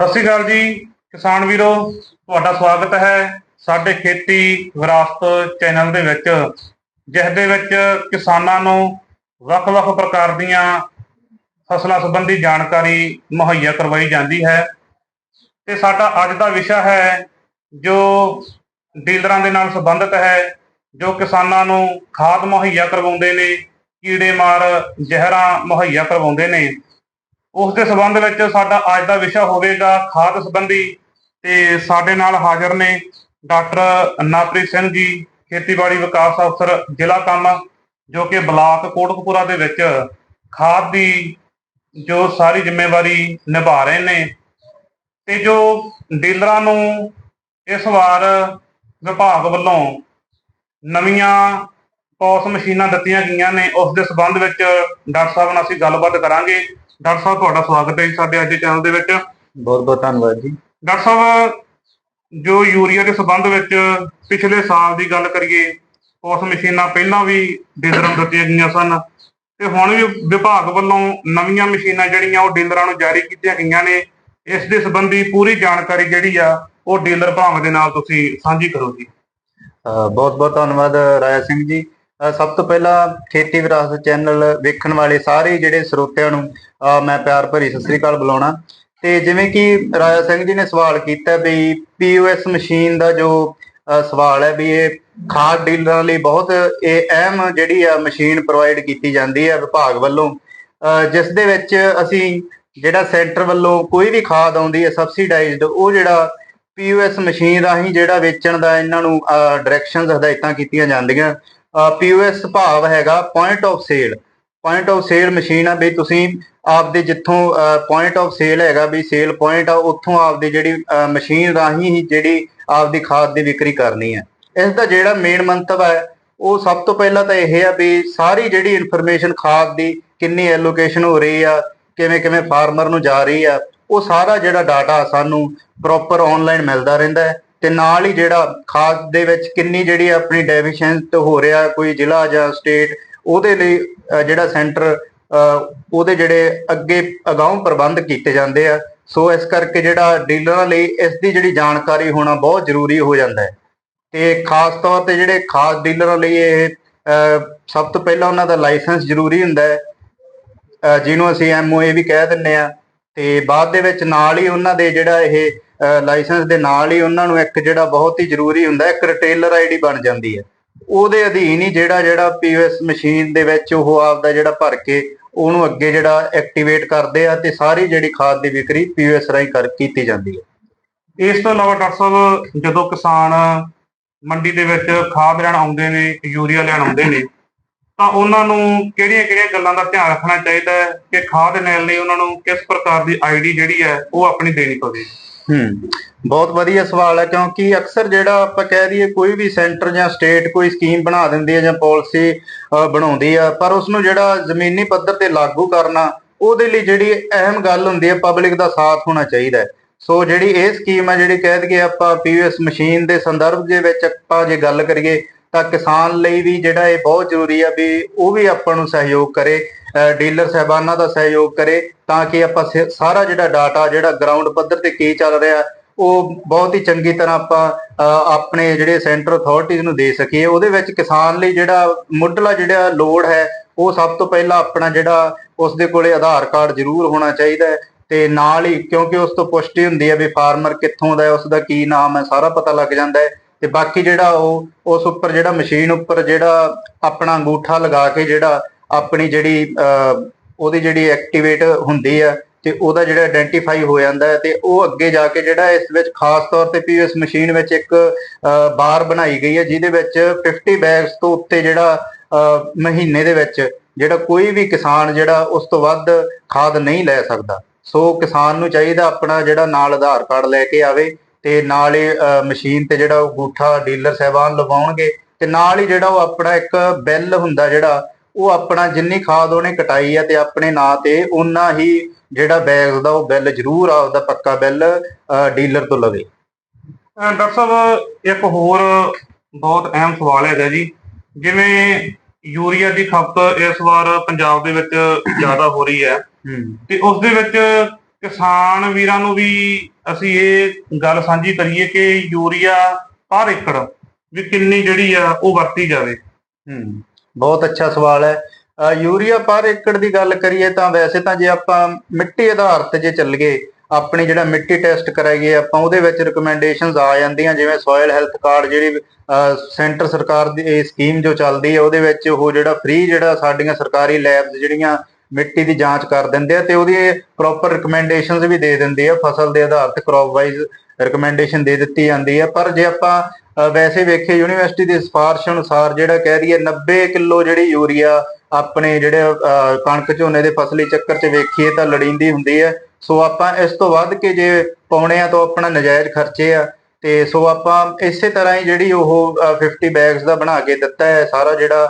ਸਤਿ ਸ਼੍ਰੀ ਅਕਾਲ ਜੀ, ਕਿਸਾਨ ਵੀਰੋ, ਤੁਹਾਡਾ ਸਵਾਗਤ ਹੈ ਸਾਡੇ ਖੇਤੀ ਵਿਰਾਸਤ ਚੈਨਲ ਦੇ ਵਿੱਚ ਜਿਸ ਦੇ ਵਿੱਚ ਕਿਸਾਨਾਂ ਨੂੰ ਵੱਖ-ਵੱਖ ਪ੍ਰਕਾਰ ਦੀਆਂ ਫਸਲਾਂ ਸੰਬੰਧੀ ਜਾਣਕਾਰੀ ਮੁਹੱਈਆ ਕਰਵਾਈ ਜਾਂਦੀ ਹੈ। ਤੇ ਸਾਡਾ ਅੱਜ ਦਾ ਵਿਸ਼ਾ ਹੈ, ਜੋ ਡੀਲਰਾਂ ਦੇ ਨਾਲ ਸੰਬੰਧਿਤ ਹੈ, ਜੋ ਕਿਸਾਨਾਂ ਨੂੰ ਖਾਦ ਮੁਹੱਈਆ ਕਰਵਾਉਂਦੇ ਨੇ ਕੀੜੇਮਾਰ ਜ਼ਹਿਰਾਂ ਮੁਹੱਈਆ ਕਰਵਾਉਂਦੇ ਨੇ। ਉਸ ਦੇ ਸੰਬੰਧ ਵਿੱਚ ਸਾਡਾ ਅੱਜ ਦਾ ਵਿਸ਼ਾ ਹੋਵੇਗਾ ਖਾਦ ਸੰਬੰਧੀ ਤੇ ਸਾਡੇ ਨਾਲ ਹਾਜ਼ਰ ਨੇ ਡਾਕਟਰ ਨਾਪ੍ਰੀਤ ਸਿੰਘ ਜੀ, ਖੇਤੀਬਾੜੀ ਵਿਕਾਸ ਅਫਸਰ, ਜ਼ਿਲ੍ਹਾ ਕੰਮ, ਜੋ ਕਿ ਬਲਾਕ ਕੋਟਕਪੂਰਾ ਦੇ ਵਿੱਚ ਖਾਦ ਦੀ ਜੋ ਸਾਰੀ ਜ਼ਿੰਮੇਵਾਰੀ ਨਿਭਾ ਰਹੇ ਨੇ ਤੇ ਜੋ ਡੀਲਰਾਂ ਨੂੰ ਇਸ ਵਾਰ ਵਿਭਾਗ ਵੱਲੋਂ ਨਵੀਆਂ ਪੌਸ ਮਸ਼ੀਨਾਂ ਦਿੱਤੀਆਂ ਗਈਆਂ ਨੇ, ਉਸ ਦੇ ਸੰਬੰਧ ਵਿੱਚ ਡਾਕਟਰ ਸਾਹਿਬ ਨਾਲ ਅਸੀਂ ਗੱਲਬਾਤ ਕਰਾਂਗੇ। ਡਾਕਟਰ ਸਾਹਿਬ ਤੁਹਾਡਾ ਸਵਾਗਤ ਹੈ ਜੀ ਸਾਡੇ ਅੱਜ ਦੇ ਚੈਨਲ ਦੇ ਵਿੱਚ। ਬਹੁਤ ਬਹੁਤ ਧੰਨਵਾਦ ਜੀ। ਡਾਕਟਰ ਸਾਹਿਬ ਜੋ ਯੂਰੀਆ ਦੇ ਸੰਬੰਧ ਵਿੱਚ ਪਿਛਲੇ ਸਾਲ ਦੀ ਗੱਲ ਕਰੀਏ ਉਸ ਮਸ਼ੀਨਾਂ ਪਹਿਲਾਂ ਵੀ ਡੀਲਰਾਂ ਨੂੰ ਦਿੱਤੀਆਂ ਗਈਆਂ ਸਨ ਤੇ ਹੁਣ ਵੀ ਵਿਭਾਗ ਵੱਲੋਂ ਨਵੀਆਂ ਮਸ਼ੀਨਾਂ ਜਿਹੜੀਆਂ ਉਹ ਡੀਲਰਾਂ ਨੂੰ ਜਾਰੀ ਕੀਤੀਆਂ ਗਈਆਂ ਨੇ। ਇਸ ਦੇ ਸੰਬੰਧੀ ਪੂਰੀ ਜਾਣਕਾਰੀ ਜਿਹੜੀ ਆ ਉਹ ਡੀਲਰ ਭਾਗ ਦੇ ਨਾਲ ਤੁਸੀਂ ਸਾਂਝੀ ਕਰੋ ਜੀ। ਬਹੁਤ ਬਹੁਤ ਧੰਨਵਾਦ ਰਾਇਆ ਸਿੰਘ ਜੀ। ਸਭ ਤੋਂ ਪਹਿਲਾਂ ਖੇਤੀ ਵਿਰਾਸਤ ਚੈਨਲ ਵੇਖਣ ਵਾਲੇ ਸਾਰੇ ਜਿਹੜੇ ਸਰੋਤਿਆਂ ਨੂੰ ਮੈਂ ਪਿਆਰ ਭਰੀ ਸਤਿ ਸ੍ਰੀ ਅਕਾਲ ਬੁਲਾਉਣਾ। ਤੇ ਜਿਵੇਂ ਕਿ ਰਾਜਾ ਸਿੰਘ ਜੀ ਨੇ ਸਵਾਲ ਕੀਤਾ ਵੀ ਪੀਓਐਸ ਮਸ਼ੀਨ ਦਾ ਜੋ ਸਵਾਲ ਹੈ ਵੀ ਇਹ ਖਾਦ ਡੀਲਰਾਂ ਲਈ ਬਹੁਤ, ਇਹ ਅਹਿਮ ਜਿਹੜੀ ਆ ਮਸ਼ੀਨ ਪ੍ਰੋਵਾਈਡ ਕੀਤੀ ਜਾਂਦੀ ਹੈ ਵਿਭਾਗ ਵੱਲੋਂ। ਜਿਸ ਦੇ ਵਿੱਚ ਅਸੀਂ ਜਿਹੜਾ ਸੈਂਟਰ ਵੱਲੋਂ ਕੋਈ ਵੀ ਖਾਦ ਆਉਂਦੀ ਹੈ ਸਬਸਿਡਾਈਜ਼ਡ ਉਹ ਜਿਹੜਾ ਪੀਓਐਸ ਮਸ਼ੀਨ ਰਾਹੀਂ ਜਿਹੜਾ ਵੇਚਣ ਦਾ ਇਹਨਾਂ ਨੂੰ ਡਾਇਰੈਕਸ਼ਨਸ ਹਦਾਇਤਾਂ ਕੀਤੀਆਂ ਜਾਂਦੀਆਂ। ਪੀਓਐਸ ਭਾਵ ਹੈਗਾ point of sale point of sale machine ਆ ਵੀ ਤੁਸੀਂ ਆਪਦੇ ਜਿੱਥੋਂ ਪੁਆਇੰਟ ਆਫ ਸੇਲ ਹੈਗਾ ਵੀ ਸੇਲ ਪੁਆਇੰਟ ਆ, ਉੱਥੋਂ ਆਪਦੀ ਜਿਹੜੀ ਮਸ਼ੀਨ ਰਾਹੀਂ ਹੀ ਜਿਹੜੀ ਆਪਦੀ ਖਾਦ ਦੀ ਵਿਕਰੀ ਕਰਨੀ ਹੈ ਇਸ ਦਾ ਜਿਹੜਾ ਮੇਨ ਮੰਤਵ ਹੈ, ਉਹ ਸਭ ਤੋਂ ਪਹਿਲਾਂ ਤਾਂ ਇਹ ਆ ਵੀ ਸਾਰੀ ਜਿਹੜੀ ਇਨਫੋਰਮੇਸ਼ਨ ਖਾਦ ਦੀ ਕਿੰਨੀ ਐਲੋਕੇਸ਼ਨ ਹੋ ਰਹੀ ਆ, ਕਿਵੇਂ ਕਿਵੇਂ ਫਾਰਮਰ ਨੂੰ ਜਾ ਰਹੀ ਆ, ਉਹ ਸਾਰਾ ਜਿਹੜਾ ਡਾਟਾ ਸਾਨੂੰ ਪ੍ਰੋਪਰ ਆਨਲਾਈਨ ਮਿਲਦਾ ਰਹਿੰਦਾ ਹੈ। ਤੇ ਨਾਲ ਹੀ ਜਿਹੜਾ ਖਾਦ ਦੇ ਵਿੱਚ ਕਿੰਨੀ ਜਿਹੜੀ ਆਪਣੀ ਡੈਫੀਸ਼ੀਐਂਟ ਹੋ ਰਿਹਾ, ਕੋਈ ਜ਼ਿਲ੍ਹਾ ਜਾਂ ਸਟੇਟ ਉਹਦੇ ਲਈ ਜਿਹੜਾ ਸੈਂਟਰ ਉਹਦੇ ਜਿਹੜੇ ਅੱਗੇ ਅਗਾਉਂ ਪ੍ਰਬੰਧ ਕੀਤੇ ਜਾਂਦੇ ਆ। ਸੋ ਇਸ ਕਰਕੇ ਜਿਹੜਾ ਡੀਲਰਾਂ ਲਈ ਇਸ ਦੀ ਜਿਹੜੀ ਜਾਣਕਾਰੀ ਹੋਣਾ ਬਹੁਤ ਜ਼ਰੂਰੀ ਹੋ ਜਾਂਦਾ ਹੈ। ਤੇ ਖਾਸ ਤੌਰ ਤੇ ਜਿਹੜੇ ਖਾਸ ਡੀਲਰਾਂ ਲਈ ਇਹ ਸਭ ਤੋਂ ਪਹਿਲਾਂ ਉਹਨਾਂ ਦਾ ਲਾਇਸੈਂਸ ਜ਼ਰੂਰੀ ਹੁੰਦਾ ਹੈ। ਜਿਹਨੂੰ ਅਸੀਂ ਐਮਓਏ ਵੀ ਕਹਿ ਦਿੰਨੇ ਆ ਤੇ ਬਾਅਦ ਦੇ ਵਿੱਚ ਨਾਲ ਹੀ ਉਹਨਾਂ ਦੇ ਜਿਹੜਾ ਇਹ ਲਾਇਸੈਂਸ ਦੇ ਨਾਲ ਹੀ ਉਹਨਾਂ ਨੂੰ ਇੱਕ ਜਿਹੜਾ ਬਹੁਤ ਹੀ ਜ਼ਰੂਰੀ ਹੁੰਦਾ ਹੈ ਇੱਕ ਰਿਟੇਲਰ ਆਈਡੀ ਬਣ ਜਾਂਦੀ ਹੈ। ਉਹਦੇ ਅਧੀਨ ਹੀ ਜਿਹੜਾ ਜਿਹੜਾ ਪੀਓਐਸ ਮਸ਼ੀਨ ਦੇ ਵਿੱਚ ਉਹ ਆਪਦਾ ਜਿਹੜਾ ਭਰ ਕੇ ਉਹਨੂੰ ਅੱਗੇ ਜਿਹੜਾ ਐਕਟੀਵੇਟ ਕਰਦੇ ਆ ਤੇ ਸਾਰੀ ਜਿਹੜੀ ਖਾਦ ਦੀ ਵਿਕਰੀ ਪੀਓਐਸ ਰਾਹੀਂ ਕਰ, ਕੀਤੀ ਜਾਂਦੀ ਹੈ। ਇਸ ਤੋਂ ਇਲਾਵਾ ਡਾਕਟਰ ਸਾਹਿਬ, ਜਦੋਂ ਕਿਸਾਨ ਮੰਡੀ ਦੇ ਵਿੱਚ ਖਾਦ ਲੈਣ ਆਉਂਦੇ ਨੇ, ਯੂਰੀਆ ਲੈਣ ਆਉਂਦੇ ਨੇ ਤਾਂ ਉਹਨਾਂ ਨੂੰ ਕਿਹੜੀਆਂ-ਕਿਹੜੀਆਂ ਗੱਲਾਂ ਦਾ ਧਿਆਨ ਰੱਖਣਾ ਚਾਹੀਦਾ ਹੈ ਕਿ ਖਾਦ ਲੈਣ ਲਈ ਉਹਨਾਂ ਨੂੰ ਕਿਸ ਪ੍ਰਕਾਰ ਦੀ ਆਈਡੀ ਜਿਹੜੀ ਹੈ ਉਹ ਆਪਣੀ ਦੇਣੀ ਪਵੇ? ਹੂੰ, ਬਹੁਤ ਵਧੀਆ ਸਵਾਲ ਹੈ ਕਿਉਂਕਿ ਅਕਸਰ ਜਿਹੜਾ ਆਪਾਂ ਕਹਿ ਦਈਏ ਕੋਈ ਵੀ ਸੈਂਟਰ ਜਾਂ ਸਟੇਟ ਕੋਈ ਸਕੀਮ ਬਣਾ ਦਿੰਦੀ ਹੈ ਜਾਂ ਪਾਲਿਸੀ ਬਣਾਉਂਦੀ ਆ, ਪਰ ਉਸ ਨੂੰ ਜਿਹੜਾ ਜ਼ਮੀਨੀ ਪੱਧਰ ਤੇ ਲਾਗੂ ਕਰਨਾ, ਉਹਦੇ ਲਈ ਜਿਹੜੀ ਅਹਿਮ ਗੱਲ ਹੁੰਦੀ ਹੈ ਪਬਲਿਕ ਦਾ ਸਾਥ ਹੋਣਾ ਚਾਹੀਦਾ ਹੈ। ਸੋ ਜਿਹੜੀ ਇਹ ਸਕੀਮ ਹੈ ਜਿਹੜੀ ਕਹਿ ਦਈਏ ਆਪਾਂ ਪੀਐਸ ਮਸ਼ੀਨ ਦੇ ਸੰਦਰਭ ਦੇ ਵਿੱਚ ਆਪਾਂ ਜੇ ਗੱਲ ਕਰੀਏ ਤਾਂ ਕਿਸਾਨ ਲਈ ਵੀ ਜਿਹੜਾ ਇਹ ਬਹੁਤ ਜ਼ਰੂਰੀ ਆ ਵੀ ਉਹ ਵੀ ਆਪਾਂ ਨੂੰ ਸਹਿਯੋਗ ਕਰੇ ਡੀਲਰ ਸਹਿਬਾਨਾਂ ਦਾ ਸਹਿਯੋਗ ਕਰੇ ਤਾਂ ਕਿ ਆਪਾਂ ਸਾਰਾ ਜਿਹੜਾ ਡਾਟਾ ਜਿਹੜਾ ਗਰਾਊਂਡ ਪੱਧਰ ਤੇ ਕੀ ਚੱਲ ਰਿਹਾ, ਉਹ ਬਹੁਤ ਹੀ ਚੰਗੀ ਤਰ੍ਹਾਂ ਆਪਾਂ ਆਪਣੇ ਜਿਹੜੇ ਸੈਂਟਰ ਅਥਾਰਟੀਜ਼ ਨੂੰ ਦੇ ਸਕੀਏ। ਉਹਦੇ ਵਿੱਚ ਕਿਸਾਨ ਲਈ ਜਿਹੜਾ ਮੁੱਢਲਾ ਜਿਹੜਾ ਲੋੜ ਹੈ, ਉਹ ਸਭ ਤੋਂ ਪਹਿਲਾਂ ਆਪਣਾ ਜਿਹੜਾ ਉਸ ਦੇ ਕੋਲੇ ਆਧਾਰ ਕਾਰਡ ਜ਼ਰੂਰ ਹੋਣਾ ਚਾਹੀਦਾ ਹੈ ਤੇ ਨਾਲ ਹੀ ਕਿਉਂਕਿ ਉਸ ਤੋਂ ਪੁਸ਼ਟੀ ਹੁੰਦੀ ਹੈ ਵੀ ਫਾਰਮਰ ਕਿੱਥੋਂ ਦਾ ਹੈ ਉਸ ਦਾ ਕੀ ਨਾਮ ਹੈ, ਸਾਰਾ ਪਤਾ ਲੱਗ ਜਾਂਦਾ ਹੈ। ਤੇ ਬਾਕੀ ਜਿਹੜਾ ਉਹ, ਉਸ ਉੱਪਰ ਜਿਹੜਾ ਮਸ਼ੀਨ ਉੱਪਰ ਜਿਹੜਾ ਆਪਣਾ ਅੰਗੂਠਾ ਲਗਾ ਕੇ ਜਿਹੜਾ ਆਪਣੀ ਜਿਹੜੀ ਉਹਦੀ ਜਿਹੜੀ ਐਕਟੀਵੇਟ ਹੁੰਦੀ ਹੈ ਤੇ ਉਹਦਾ ਜਿਹੜਾ ਆਇਡੈਂਟੀਫਾਈ ਹੋ ਜਾਂਦਾ ਹੈ ਤੇ ਉਹ ਅੱਗੇ ਜਾ ਕੇ ਜਿਹੜਾ ਇਸ ਵਿੱਚ ਖਾਸ ਤੌਰ ਤੇ ਪੀਐਸ ਮਸ਼ੀਨ ਵਿੱਚ ਇੱਕ ਬਾਰ ਬਣਾਈ ਗਈ ਹੈ ਜਿਹਦੇ ਵਿੱਚ 50 ਬੈਗਸ ਤੋਂ ਉੱਤੇ ਜਿਹੜਾ ਮਹੀਨੇ ਦੇ ਵਿੱਚ ਜਿਹੜਾ ਕੋਈ ਵੀ ਕਿਸਾਨ ਜਿਹੜਾ ਉਸ ਤੋਂ ਵੱਧ ਖਾਦ ਨਹੀਂ ਲੈ ਸਕਦਾ। ਸੋ ਕਿਸਾਨ ਨੂੰ ਚਾਹੀਦਾ ਆਪਣਾ ਜਿਹੜਾ ਨਾਲ ਆਧਾਰ ਕਾਰਡ ਲੈ ਕੇ ਆਵੇ ਤੇ ਨਾਲ ਹੀ ਮਸ਼ੀਨ ਤੇ ਜਿਹੜਾ ਅੰਗੂਠਾ ਡੀਲਰ ਸਹਿਬਾਨ ਲਗਾਉਣਗੇ ਤੇ ਨਾਲ ਹੀ ਜਿਹੜਾ ਉਹ ਆਪਣਾ ਇੱਕ ਬਿੱਲ ਹੁੰਦਾ ਜਿਹੜਾ ਉਹ ਆਪਣਾ ਜਿੰਨੀ ਖਾਦ ਉਹਨੇ ਕਟਾਈ ਆ ਤੇ ਆਪਣੇ ਨਾਂ ਤੇ ਉਹਨਾਂ ਹੀ ਜਿਹੜਾ ਬੈਗ ਦਾ ਉਹ ਬਿੱਲ ਜ਼ਰੂਰ ਆਪਦਾ ਪੱਕਾ ਬਿੱਲ ਡੀਲਰ ਤੋਂ ਲਵੇ। ਡਾਕਟਰ ਸਾਹਿਬ ਇੱਕ ਹੋਰ ਬਹੁਤ ਅਹਿਮ ਸਵਾਲ ਹੈਗਾ ਜੀ। ਜਿਵੇਂ ਯੂਰੀਆ ਦੀ ਖਪਤ ਇਸ ਵਾਰ ਪੰਜਾਬ ਦੇ ਵਿੱਚ ਜ਼ਿਆਦਾ ਹੋ ਰਹੀ ਹੂੰ। ਤੇ ਉਸ ਦੇ ਵਿੱਚ ਕਿਸਾਨ ਵੀਰਾਂ ਨੂੰ ਵੀ ਅਸੀਂ ਇਹ ਗੱਲ ਸਾਂਝੀ ਕਰੀਏ ਕਿ ਯੂਰੀਆ ਪਰ ਏਕੜ ਵੀ ਕਿੰਨੀ ਜਿਹੜੀ ਆ ਉਹ ਵਰਤੀ ਜਾਵੇ। ਹੂੰ ਬਹੁਤ ਅੱਛਾ ਸਵਾਲ ਹੈ। ਅ, ਯੂਰੀਆ ਪਰ ਏਕੜ ਦੀ ਗੱਲ ਕਰੀਏ ਤਾਂ ਵੈਸੇ ਤਾਂ ਜੇ ਆਪਾਂ ਮਿੱਟੀ ਆਧਾਰਿਤ ਜੇ ਚੱਲੀਏ ਆਪਣੀ ਜਿਹੜਾ ਮਿੱਟੀ ਟੈਸਟ ਕਰਾਈਏ ਆਪਾਂ ਉਹਦੇ ਵਿੱਚ ਰეკਮੈਂਡੇਸ਼ਨਸ ਆ ਜਾਂਦੀਆਂ ਜਿਵੇਂ ਸੋਇਲ ਹੈਲਥ ਕਾਰਡ ਜਿਹੜੀ ਸੈਂਟਰ ਸਰਕਾਰ ਦੀ ਇਹ ਸਕੀਮ ਜੋ ਚੱਲਦੀ ਹੈ ਉਹਦੇ ਵਿੱਚ ਉਹ ਜਿਹੜਾ ਫ੍ਰੀ ਜਿਹੜਾ ਸਾਡੀਆਂ ਸਰਕਾਰੀ ਲੈਬਸ ਜਿਹੜੀਆਂ ਮਿੱਟੀ ਦੀ ਜਾਂਚ ਕਰ ਦਿੰਦੇ ਆ ਤੇ ਉਹਦੀ ਪ੍ਰੋਪਰ ਰეკਮੈਂਡੇਸ਼ਨਸ ਵੀ ਦੇ ਦਿੰਦੇ ਆ, ਫਸਲ ਦੇ ਆਧਾਰ ਤੇ ਕ੍ਰੌਪ ਵਾਈਜ਼ ਰეკਮੈਂਡੇਸ਼ਨ ਦੇ ਦਿੱਤੀ ਜਾਂਦੀ ਆ। ਪਰ ਜੇ ਆਪਾਂ ਵੈਸੇ ਵੇਖੇ ਯੂਨੀਵਰਸਿਟੀ ਦੀ ਸਿਫਾਰਿਸ਼ ਅਨੁਸਾਰ ਜਿਹੜਾ ਕਹਿ ਰਹੀ ਹੈ 90 ਕਿਲੋ ਜਿਹੜੀ ਯੂਰੀਆ ਆਪਣੇ ਜਿਹੜੇ ਕਣਕ ਝੋਨੇ ਦੇ ਫਸਲੀ ਚੱਕਰ 'ਚ ਵੇਖੀਏ ਤਾਂ ਲੜੀਂਦੀ ਹੁੰਦੀ ਹੈ ਸੋ ਆਪਾਂ ਇਸ ਤੋਂ ਵੱਧ ਕੇ ਜੇ ਪਾਉਣੇ ਆ ਤਾਂ ਆਪਣਾ ਨਜਾਇਜ਼ ਖਰਚੇ ਆ। ਤੇ ਸੋ ਆਪਾਂ ਇਸੇ ਤਰ੍ਹਾਂ ਹੀ ਜਿਹੜੀ ਉਹ 50 ਬੈਗਸ ਦਾ ਬਣਾ ਕੇ ਦਿੱਤਾ ਹੈ, ਸਾਰਾ ਜਿਹੜਾ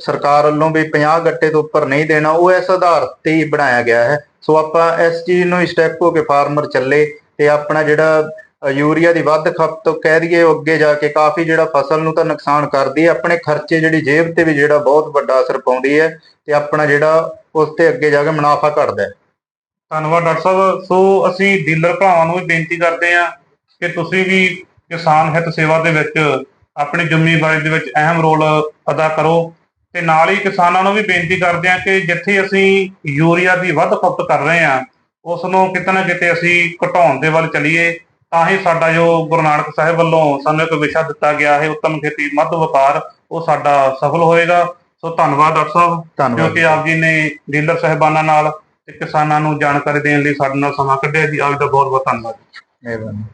ਸਰਕਾਰ ਵੱਲੋਂ ਵੀ 50 ਗੱਟੇ ਤੋਂ ਉੱਪਰ ਨਹੀਂ ਦੇਣਾ, ਉਹ ਇਸ ਆਧਾਰ ਤੇ ਹੀ ਬਣਾਇਆ ਗਿਆ ਹੈ। ਸੋ ਆਪਾਂ ਇਸ ਚੀਜ਼ ਨੂੰ ਸਟੈਪ ਹੋ ਕੇ ਫਾਰਮਰ ਚੱਲੇ ਤੇ ਆਪਣਾ ਜਿਹੜਾ ਯੂਰੀਆ ਦੀ ਵੱਧ ਖਪਤ ਕਹਿ ਦਈਏ ਅੱਗੇ ਜਾ ਕੇ ਕਾਫੀ ਜਿਹੜਾ ਫਸਲ ਨੂੰ ਤਾਂ ਨੁਕਸਾਨ ਕਰਦੀ ਹੈ। ਆਪਣੇ ਖਰਚੇ ਜਿਹੜੀ ਜੇਬ ਤੇ ਵੀ ਜਿਹੜਾ ਬਹੁਤ ਵੱਡਾ ਅਸਰ ਪਾਉਂਦੀ ਹੈ ਤੇ ਆਪਣਾ ਜਿਹੜਾ ਉਸ ਤੇ ਅੱਗੇ ਜਾ ਕੇ ਮੁਨਾਫਾ ਘਟਦਾ ਹੈ। ਧੰਨਵਾਦ ਡਾਕਟਰ ਸਾਹਿਬ। ਸੋ ਅਸੀਂ ਡੀਲਰ ਭਰਾਵਾਂ ਨੂੰ ਵੀ ਬੇਨਤੀ ਕਰਦੇ ਹਾਂ ਕਿ ਤੁਸੀਂ ਵੀ ਕਿਸਾਨ ਹਿੱਤ ਸੇਵਾ ਦੇ ਵਿੱਚ ਆਪਣੀ ਜ਼ਿੰਮੇਵਾਰੀ ਦੇ ਵਿੱਚ ਅਹਿਮ ਰੋਲ ਅਦਾ ਕਰੋ। ਤੇ ਨਾਲ ਹੀ ਕਿਸਾਨਾਂ ਨੂੰ ਵੀ ਬੇਨਤੀ ਕਰਦੇ ਹਾਂ ਕਿ ਜਿੱਥੇ ਅਸੀਂ ਯੂਰੀਆ ਦੀ ਵੱਧ ਖਪਤ ਕਰ ਰਹੇ ਹਾਂ ਉਸ ਨੂੰ ਕਿਤੇ ਨਾ ਕਿਤੇ ਅਸੀਂ ਘਟਾਉਣ ਦੇ ਵੱਲ ਚੱਲੀਏ ਤਾਂ ਹੀ ਸਾਡਾ ਜੋ ਗੁਰੂ ਨਾਨਕ ਸਾਹਿਬ ਵੱਲੋਂ ਸਾਨੂੰ ਇੱਕ ਵਿਸ਼ਾ ਦਿੱਤਾ ਗਿਆ ਹੈ ਉੱਤਮ ਖੇਤੀ ਮੱਧ ਵਪਾਰ ਉਹ ਸਾਡਾ ਸਫਲ ਹੋਏਗਾ। ਸੋ ਧੰਨਵਾਦ ਡਾਕਟਰ ਸਾਹਿਬ ਧੰਨਵਾਦ ਕਿਉਂਕਿ ਆਪ ਜੀ ਨੇ ਡੀਲਰ ਸਹਿਬਾਨਾਂ ਨਾਲ ਤੇ ਕਿਸਾਨਾਂ ਨੂੰ ਜਾਣਕਾਰੀ ਦੇਣ ਲਈ ਸਾਡੇ ਨਾਲ ਸਮਾਂ ਕੱਢਿਆ ਜੀ। ਆਪ ਦਾ ਬਹੁਤ ਬਹੁਤ ਧੰਨਵਾਦ। ਮਿਹਰਬਾਨੀ।